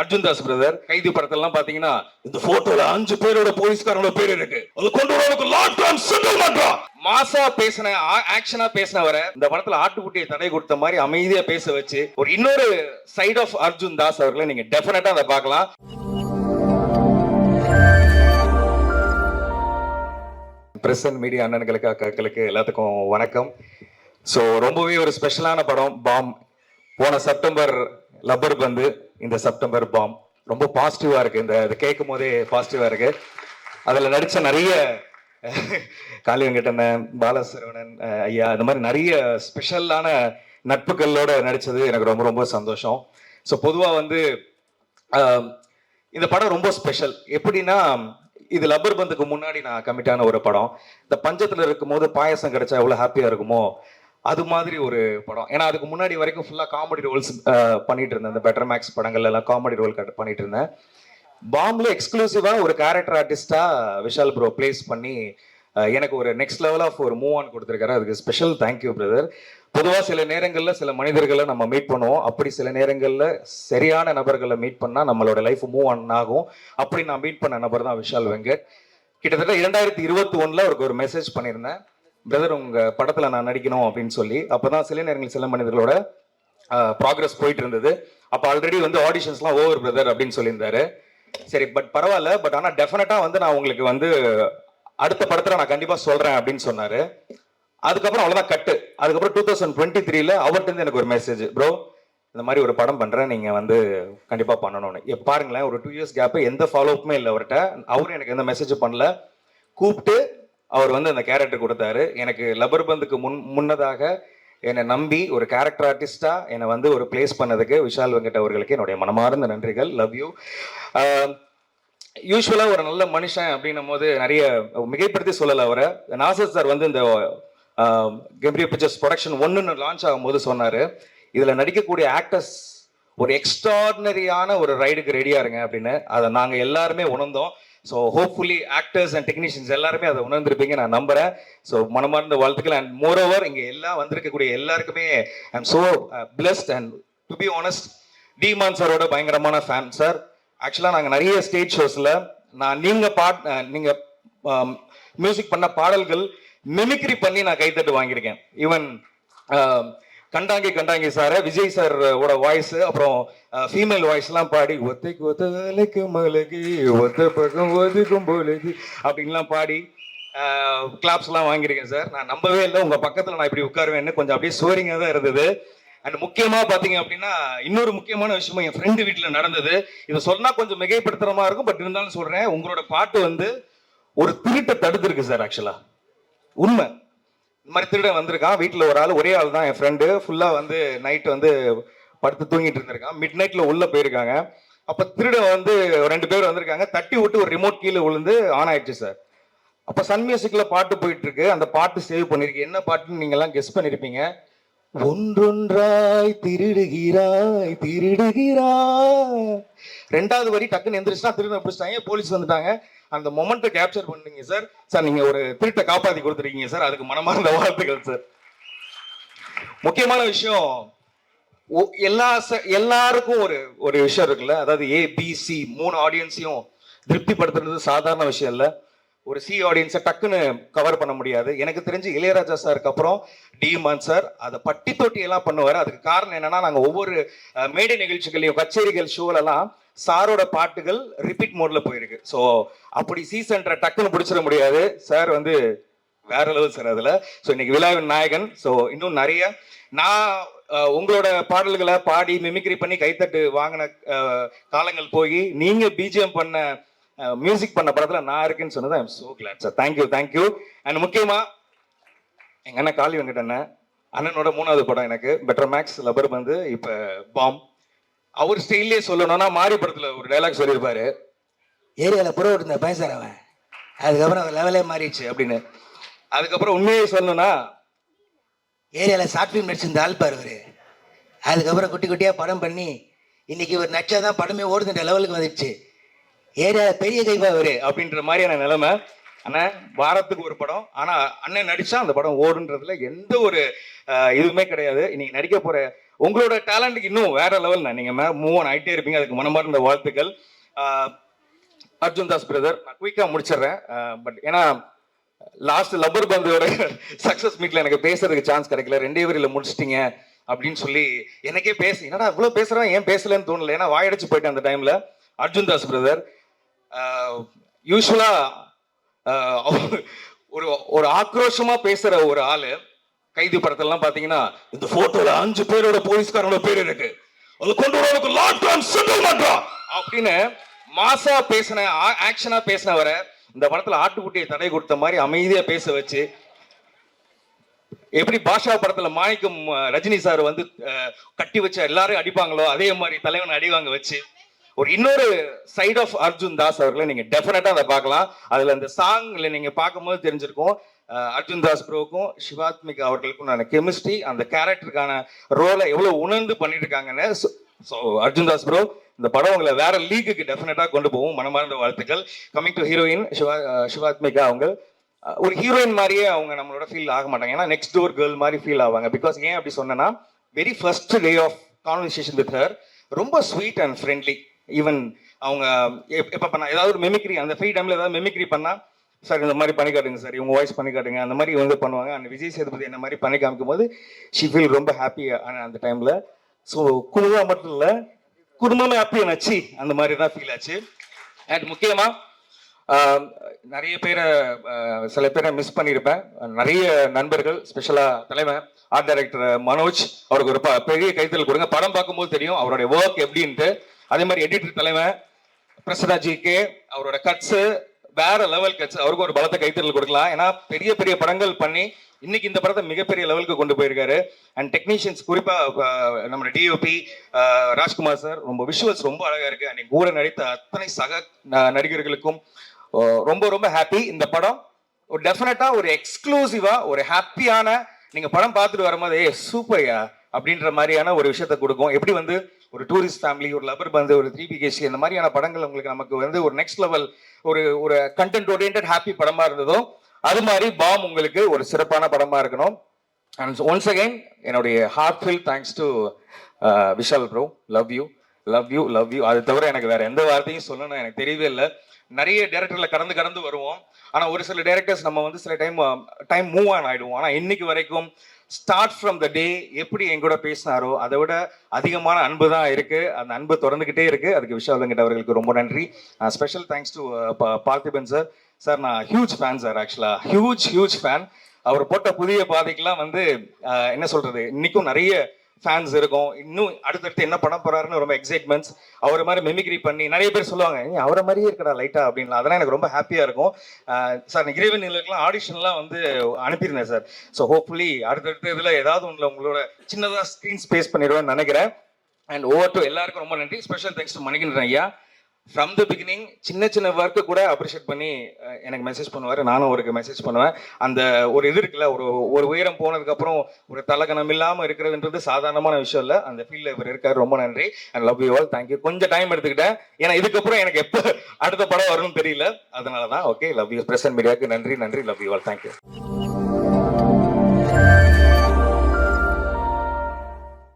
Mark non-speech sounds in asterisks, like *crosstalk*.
Arjun Das brother கைதி படத்தெல்லாம் பாத்தீங்கன்னா இந்த போட்டோல அஞ்சு பேரோட போலீஸ்காரனோட பேர் இருக்கு. அது கொண்டு வரவனுக்கு லாக் டவுன் செட்டில் பண்றான் மாசா பேசின ஆக்ஷனா பேசினவரை இந்த படத்துல ஆட்டுக்குட்டியை தடை கொடுத்த மாதிரி அமைதியா பேச வச்சு ஒரு இன்னொரு சைட் ஆஃப் அர்ஜுன் தாஸ் அவர்களை நீங்க டெஃபினட்டா அதை பார்க்கலாம். பிரஸ் அண்ட் மீடியா அண்ணன்களுக்கு அக்காக்களுக்கு எல்லாத்துக்கும் வணக்கம். ஸோ ரொம்பவே ஒரு ஸ்பெஷலான படம். பாம் போன செப்டம்பர் லப்பர் பந்து. இந்த செப்டம்பர் பாம். ரொம்ப பாசிட்டிவா இருக்கு. இந்த இதை கேட்கும் போதே பாசிட்டிவா இருக்கு. அதுல நடிச்ச நிறைய காளி வெங்கடண்ணன் பாலசரவணன் ஐயா இந்த மாதிரி நிறைய ஸ்பெஷலான நட்புகளோட நடிச்சது எனக்கு ரொம்ப ரொம்ப சந்தோஷம். ஸோ பொதுவாக வந்து இந்த படம் ரொம்ப ஸ்பெஷல் எப்படின்னா இது லப்பர் பந்துக்கு முன்னாடி நான் கமிட்டான ஒரு படம். இந்த பஞ்சத்துல இருக்கும்போது பாயசம் கிடைச்சா எவ்வளோ ஹாப்பியாக இருக்குமோ? அது மாதிரி ஒரு படம். ஏன்னா அதுக்கு முன்னாடி வரைக்கும் ஃபுல்லாக காமெடி ரோல்ஸ் பண்ணிட்டு இருந்தேன். இந்த பெட்டர் மேக்ஸ் படங்கள் எல்லாம் காமெடி ரோல் பண்ணிட்டு இருந்தேன். பாம்ல எக்ஸ்க்ளூசிவா ஒரு கேரக்டர் ஆர்டிஸ்டா விஷால் ப்ரோ பிளேஸ் பண்ணி எனக்கு ஒரு நெக்ஸ்ட் லெவல் ஆஃப் ஒரு மூவ் ஆன் கொடுத்துருக்காரு. அதுக்கு ஸ்பெஷல் தேங்க்யூ பிரதர் பொதுவாக சில நேரங்களில் சில மனிதர்களை நம்ம மீட் பண்ணுவோம். அப்படி சில நேரங்களில் சரியான நபர்களை மீட் பண்ணால் நம்மளோட லைஃப் மூவ் ஆன் ஆகும். அப்படி நான் மீட் பண்ண நபர் தான் விஷால் வெங்கட். கிட்டத்தட்ட இரண்டாயிரத்தி இருபத்தி ஒன்றில் அவருக்கு ஒரு மெசேஜ் பண்ணியிருந்தேன். பிரதர் உங்க படத்துல நான் நடிக்கணும் அப்படின்னு சொல்லி அப்பதான் சில நேரங்கள் சில மனிதர்களோட ப்ராக்ரஸ் போயிட்டு இருந்தது அப்போ ஆல்ரெடி வந்து ஆடிஷன்ஸ்லாம் ஓவர் பிரதர் அப்படின்னு சொல்லியிருந்தாரு. சரி பட் பரவாயில்ல பட் ஆனா டெஃபினட்டா வந்து நான் உங்களுக்கு வந்து அடுத்த படத்துல நான் கண்டிப்பா சொல்றேன் அப்படின்னு சொன்னாரு. அதுக்கப்புறம் அவ்வளவுதான் கட்டு அதுக்கப்புறம் டூ தௌசண்ட் டுவெண்ட்டி த்ரீல அவர்கிட்ட இருந்து எனக்கு ஒரு மெசேஜ் ப்ரோ இந்த மாதிரி ஒரு படம் பண்றேன் நீங்க வந்து கண்டிப்பா பண்ணணும்னு. பாருங்களேன் ஒரு டூ இயர்ஸ் கேப் எந்த ஃபாலோ அப்புமே இல்லை அவர்கிட்ட. அவரும் எனக்கு எந்த மெசேஜ் பண்ணல. கூப்பிட்டு அவர் வந்து அந்த கேரக்டர் கொடுத்தாரு. எனக்கு லப்பர் பந்துக்கு முன் முன்னதாக என்னை நம்பி ஒரு கேரக்டர் ஆர்டிஸ்டா என்னை வந்து ஒரு பிளேஸ் பண்ணதுக்கு விஷால் வெங்கட் அவர்களுக்கு என்னுடைய மனமார்ந்த நன்றிகள். லவ் யூ யூஸ்வலா ஒரு நல்ல மனுஷன் அப்படின்னும் போது நிறைய மிகைப்படுத்தி சொல்லலை அவரை. நாசர் சார் வந்து இந்த கெம்பிரி பிக்சர்ஸ் ப்ரொடக்ஷன் ஒன்றுன்னு லான்ச் ஆகும்போது சொன்னாரு. இதுல நடிக்கக்கூடிய ஆக்டர்ஸ் ஒரு எக்ஸ்ட்ராடினரியான ஒரு ரைடுக்கு ரெடியா இருங்க அப்படின்னு. அதை நாங்க எல்லாருமே உணர்ந்தோம். So hopefully actors and technicians எல்லாருமே அதை உணர்ந்திருப்பீங்க. நான் நம்புறேன். ஸோ மனமார்ந்த வாழ்த்துக்கள். அண்ட் மோர் ஓவர் இங்கே எல்லாம் வந்திருக்கக்கூடிய எல்லாருக்குமே I am so blessed and to be honest demon சாரோட பயங்கரமான ஃபேன் சார் ஆக்சுவலாக நாங்கள் நிறைய ஸ்டேஜ் ஷோஸில் நான் நீங்கள் பாட் uh, நீங்கள் மியூசிக் um, பண்ண பாடல்கள் மிமிக்ரி பண்ணி நான் கைத்தட்டு வாங்கியிருக்கேன். ஈவன் கண்டாங்கி கண்டாங்கி சார. விஜய் சார் ஓட வாய்ஸ் அப்புறம் ஃபீமேல் வாய்ஸ்லாம் பாடி ஒத்தைக்கு ஒத்தலைக்கு மலகி ஒத்த பக்கம் ஒதுக்கும் பொழுது அப்படின்லாம் பாடி கிளாப்ஸ்லாம் வாங்கியிருக்கேன் சார் நான் நம்பவே இல்லை. உங்கள் பக்கத்தில் நான் இப்படி உட்காருவேன்னு கொஞ்சம் அப்படியே சோரிங்காக தான் இருந்தது. அண்ட் முக்கியமா பாத்தீங்க அப்படின்னா இன்னொரு முக்கியமான விஷயமும் என் ஃப்ரெண்டு வீட்டில் நடந்தது. இதை சொன்னா கொஞ்சம் மிகைப்படுத்துகிற மாதிரி இருக்கும் பட் இருந்தாலும் சொல்றேன் உங்களோட பாட்டு வந்து ஒரு திருட்டை தடுத்துருக்கு சார் ஆக்சுவலா உண்மை. இந்த மாதிரி திருடன் வந்திருக்கான். வீட்டில் ஒரு ஆள் ஒரே ஆள் தான் என் ஃப்ரெண்டு ஃபுல்லாக வந்து நைட் வந்து படுத்து தூங்கிட்டு இருந்திருக்கான். மிட் நைட்டில் உள்ளே போயிருக்காங்க. அப்போ திருடன் வந்து ரெண்டு பேர் வந்திருக்காங்க. தட்டி விட்டு ஒரு ரிமோட் கீழே விழுந்து ஆன் ஆயிடுச்சு சார் அப்போ சன் மியூசிக்கில் பாட்டு போயிட்டு இருக்கு அந்த பாட்டு சேவ் பண்ணியிருக்கு என்ன பாட்டுன்னு நீங்கள்லாம் கெஸ் பண்ணியிருப்பீங்க ஒன்றொன்றாய் திருடுகிறாய் திருடுகிறாய். ரெண்டாவது வரி டக்குன்னு எந்திரிச்சுனா திருட பிடிச்சிட்டாங்க போலீஸ் வந்துட்டாங்க? அந்த மொமெண்ட்டை கேப்சர் பண்ணீங்க சார் சார் நீங்கள் ஒரு திருட்டை காப்பாற்றி கொடுத்துருக்கீங்க சார் அதுக்கு மனமார்ந்த *laughs* வாழ்த்துக்கள் சார் முக்கியமான விஷயம் ஒ- எல்லா எல்லாருக்கும் ஒரு ஒரு விஷயம் இருக்குல்ல? அதாவது ஏ மூணு ஆடியன்ஸையும் திருப்திப்படுத்துறது சாதாரண விஷயம் இல்லை. ஒரு சி ஆடியன்ஸை டக்குன்னு கவர் பண்ண முடியாது. எனக்கு தெரிஞ்சு இளையராஜா சாருக்கு அப்புறம் டிமான் சார் அதை பட்டி தொட்டி எல்லாம் பண்ணுவார். அதுக்கு காரணம் என்னன்னா நாங்கள் ஒவ்வொரு மேடை நிகழ்ச்சிகளையும் கச்சேரிகள் ஷோலெல்லாம் சாரோட பாட்டுகள் ரிப்பீட் மோட்ல போயிருக்கு. ஸோ அப்படி சீசன்ற டக்குன்னு பிடிச்சிட முடியாது. சார் வந்து வேற லெவல் சார் அதில். ஸோ இன்னைக்கு விழாவின் நாயகன். ஸோ இன்னும் நிறைய. நான் உங்களோட பாடல்களை பாடி மிமிக்ரி பண்ணி கைத்தட்டு வாங்கின காலங்கள் போய் நீங்க பிஜிஎம் பண்ண மியூசிக் பண்ண படத்தில் நான் இருக்கேன்னு சொன்னது I'm so glad sir thank you thank you and முக்கியமாக எங்கள் அண்ணன் காளி வெங்கட் அண்ணன் அண்ணனோட மூணாவது படம் எனக்கு. பெட்டர் மேக்ஸ் லபர் வந்து இப்போ பாம் அவர் ஸ்டைல்லே சொல்லணும்னா மாரி படத்துல ஒரு டைலாக் சொல்லியிருப்பாரு. ஏரியாவில் புற விட்டுருந்த பயசார் அவன். அதுக்கப்புறம் அவன் லெவலே மாறிடுச்சு அப்படின்னு. அதுக்கப்புறம் உண்மையை சொல்லணும்னா ஏரியாவில் ஷார்ட் ஃபிலிம் நடிச்சிருந்த ஆள் பாரு அவரு. அதுக்கப்புறம் குட்டி குட்டியாக படம் பண்ணி இன்னைக்கு ஒரு நச்சா தான் படமே ஓடுதுன்ற லெவலுக்கு வந்துடுச்சு. ஏரியாவில் பெரிய கைப்பா அவரு அப்படின்ற மாதிரியான நிலைமை. அண்ணன் வாரத்துக்கு ஒரு படம். ஆனா அண்ணன் நடிச்சா அந்த படம் ஓடுன்றதுல எந்த ஒரு இதுவுமே கிடையாது. இன்னைக்கு நடிக்க போற உங்களோட டேலண்ட்டுக்கு இன்னும் வேற லெவல் நீங்க மூவ் ஆன் ஆகிட்டே இருப்பீங்க. அதுக்கு மனமார்ந்த வாழ்த்துக்கள். அர்ஜுன் தாஸ் பிரதர் நான் குயிக்காக முடிச்சிடுறேன். பட் ஏன்னா லாஸ்ட் லப்பர் பந்தோட *laughs* சக்ஸஸ் மீட்ல எனக்கு பேசுறதுக்கு சான்ஸ் கிடைக்கல. ரெண்டே வரியில் முடிச்சிட்டீங்க அப்படின்னு சொல்லி எனக்கே பேச என்னடா இவ்வளோ பேசுறேன் ஏன் பேசலன்னு தோணல. ஏன்னா வாயடிச்சு போயிட்டேன் அந்த டைம்ல அர்ஜுன் தாஸ் பிரதர் யூஸ்வலா ஒரு ஒரு ஆக்ரோஷமா பேசுற ஒரு ஆளு. கைது படத்தெல்லாம் பாத்தீங்கன்னா இந்த போட்டோல அஞ்சு பேரோட போலீஸ்காரோட பேர் இருக்கு. அது கொண்டு வரதுக்கு லாக் டவுன் செட்டில் அப்படின்னு மாசா பேசின ஆக்ஷனா பேசினவரை இந்த படத்துல ஆட்டுக்குட்டியை தடை கொடுத்த மாதிரி அமைதியா பேச வச்சு எப்படி பாஷா படத்துல மாணிக்கம் ரஜினி சார் வந்து கட்டி வச்ச எல்லாரும் அடிப்பாங்களோ அதே மாதிரி தலைவனை அடிவாங்க வச்சு ஒரு இன்னொரு சைடு ஆஃப் அர்ஜுன் தாஸ் அவர்களை நீங்க டெஃபினட்டா அதை பார்க்கலாம். அதுல அந்த சாங்ல நீங்க பார்க்கும்போது தெரிஞ்சிருக்கும் அர்ஜுன் தாஸ் ப்ரோக்கும் சிவாத்மிகா அவர்களுக்கும் நான் கெமிஸ்ட்ரி அந்த கேரக்டருக்கான ரோலை எவ்வளோ உணர்ந்து பண்ணிட்டு இருக்காங்கன்னு ஸோ அர்ஜுன் தாஸ் ப்ரோ இந்த படம் உங்களை வேற லீக்குக்கு டெஃபினட்டாக கொண்டு போகும். மனமார்ந்த வாழ்த்துக்கள். Coming to heroine Shiva Shivathmika அவங்க ஒரு ஹீரோயின் மாதிரியே அவங்க நம்மளோட ஃபீல் ஆக மாட்டாங்க. ஏன்னா நெக்ஸ்ட் டோர் கேர்ள் மாதிரி ஃபீல் ஆவாங்க. பிகாஸ் ஏன் அப்படி சொன்னேன்னா very first day of conversation with her ரொம்ப ஸ்வீட் அண்ட் ஃப்ரெண்ட்லி ஈவன் அவங்க எப்போ எப்ப பண்ணா ஏதாவது ஒரு மெமிக்ரி அந்த ஃப்ரீ டைமில் ஏதாவது மெமிக்ரி பண்ணால் சார் இந்த மாதிரி பண்ணி காட்டுங்க சார் இவங்க வாய்ஸ் பண்ணி காட்டுங்க. அந்த மாதிரி வந்து பண்ணுவாங்க. அந்த விஜய் சேதுபதி என்ன மாதிரி பண்ணி காமிக்கும் போது ஷி ஃபீல் ரொம்ப ஹாப்பி அந்த டைம்ல ஸோ குழுவாக மட்டும் இல்லை குடும்பமே ஹாப்பி ஆச்சு அந்த மாதிரி தான் ஃபீல் ஆச்சு. அண்ட் முக்கியமா நிறைய பேரை சில பேரை மிஸ் பண்ணியிருப்பேன் நிறைய நண்பர்கள் ஸ்பெஷலாக தலைவன் ஆர்ட் டைரக்டர் மனோஜ் அவருக்கு ஒரு ப- பெரிய கைத்தல் கொடுங்க. படம் பார்க்கும்போது தெரியும் அவருடைய ஒர்க் எப்படின்ட்டு. அதே மாதிரி எடிட்டர் தலைவன் பிரசன்னா கே அவரோட கட்ஸு வேற லெவல் கட்சி அவருக்கு ஒரு பலத்தை கைத்தறல் கொடுக்கலாம். ஏன்னா பெரிய பெரிய படங்கள் பண்ணி இன்னைக்கு இந்த படத்தை மிகப்பெரிய லெவலுக்கு கொண்டு போயிருக்காரு. அண்ட் டெக்னீஷியன்ஸ் குறிப்பா நம்ம டிஓபி ராஜ்குமார் சார் ரொம்ப விஷுவல்ஸ் ரொம்ப அழகா இருக்கு. அண்ட் கூட நடித்த அத்தனை சக நடிகர்களுக்கும் ரொம்ப ரொம்ப ஹாப்பி இந்த படம் ஒரு டெஃபினட்டா ஒரு எக்ஸ்க்ளூசிவா ஒரு ஹாப்பியான நீங்க படம் பார்த்துட்டு வரும்போது ஏ சூப்பர்யா அப்படின்ற மாதிரியான ஒரு விஷயத்த கொடுக்கும். எப்படி வந்து ஒரு டூரிஸ்ட் ஃபேமிலி ஒரு லபர் பந்து ஒரு த்ரீ பிகேசி இந்த மாதிரியான படங்கள் உங்களுக்கு நமக்கு வந்து ஒரு நெக்ஸ்ட் லெவல் ஒரு ஒரு கண்டென்ட் ஓரியன்ட் ஹாப்பி படமா இருந்ததோ அது மாதிரி பாம் உங்களுக்கு ஒரு சிறப்பான படமா இருக்கணும். அண்ட் ஒன்ஸ் அகைன் என்னுடைய heartful thanks to Vishal bro love you love you love you அது தவிர எனக்கு வேற எந்த வார்த்தையும் சொல்லணும் எனக்கு தெரியவே இல்லை. நிறைய டேரக்டர்ல கடந்து கடந்து வருவோம். ஆனா ஒரு சில டேரக்டர்ஸ் நம்ம வந்து சில டைம் டைம் மூவ் ஆன் ஆயிடுவோம். ஆனா இன்னைக்கு வரைக்கும் ஸ்டார்ட் ஃப்ரம் த டே எப்படி எங்கூட பேசினாரோ அதை விட அதிகமான அன்பு தான் இருக்கு. அந்த அன்பு தொடர்ந்துகிட்டே இருக்கு. அதுக்கு விஷால் அவர்களுக்கு ரொம்ப நன்றி. Special thanks to Parthiban sir sir நான் ஹியூஜ் ஃபேன் சார் ஆக்சுவலா ஹியூஜ் ஹியூஜ் ஃபேன் அவர் போட்ட புதிய பாதைக்கெல்லாம் வந்து என்ன சொல்றது? இன்னைக்கும் நிறைய ஃபேன்ஸ் இருக்கும். இன்னும் அடுத்தடுத்து என்ன பண்ண போறாருன்னு ரொம்ப எக்ஸைட்மெண்ட்ஸ் அவரை மாதிரி மெமிக்ரி பண்ணி நிறைய பேர் சொல்லுவாங்க நீ அவரை மாதிரியே இருக்கடா லைட்டா அப்படின்லாம். அதெல்லாம் எனக்கு ரொம்ப ஹாப்பியா இருக்கும். சார் இறைவன் நிலைக்கெல்லாம் ஆடிஷன்லாம் வந்து அனுப்பியிருந்தேன் சார் ஸோ ஹோப்ஃபுல்லி அடுத்தடுத்த இதில் ஏதாவது ஒன்றில் உங்களோட சின்னதாக ஸ்க்ரீன் ஸ்பேஸ் பண்ணிடுவேன்னு நினைக்கிறேன். அண்ட் ஓவர் டு எல்லாருக்கும் ரொம்ப நன்றி. ஸ்பெஷல் தேங்க்ஸ் டு மணிகண்டன் ஐயா. ஃப்ரம் த பிகினிங் சின்ன சின்ன ஒர்க்கு கூட அப்ரிஷியேட் பண்ணி எனக்கு மெசேஜ் பண்ணுவார். நானும் அவருக்கு மெசேஜ் பண்ணுவேன். அந்த ஒரு இது இருக்குல்ல ஒரு ஒரு உயரம் போனதுக்கப்புறம் ஒரு தலகணம் இல்லாமல் இருக்கிறதுன்றது சாதாரணமான விஷயம் இல்லை. அந்த ஃபீல்டில் இவர் இருக்காரு. ரொம்ப நன்றி. And love you all thank you கொஞ்சம் டைம் எடுத்துக்கிட்டேன். ஏன்னா இதுக்கப்புறம் எனக்கு எப்போ அடுத்த படம் வரும்னு தெரியல. அதனால தான் ஓகே லவ் யூ பிரசன்ட் மீடியாவுக்கு நன்றி. நன்றி லவ் யூ ஆல் தேங்க்யூ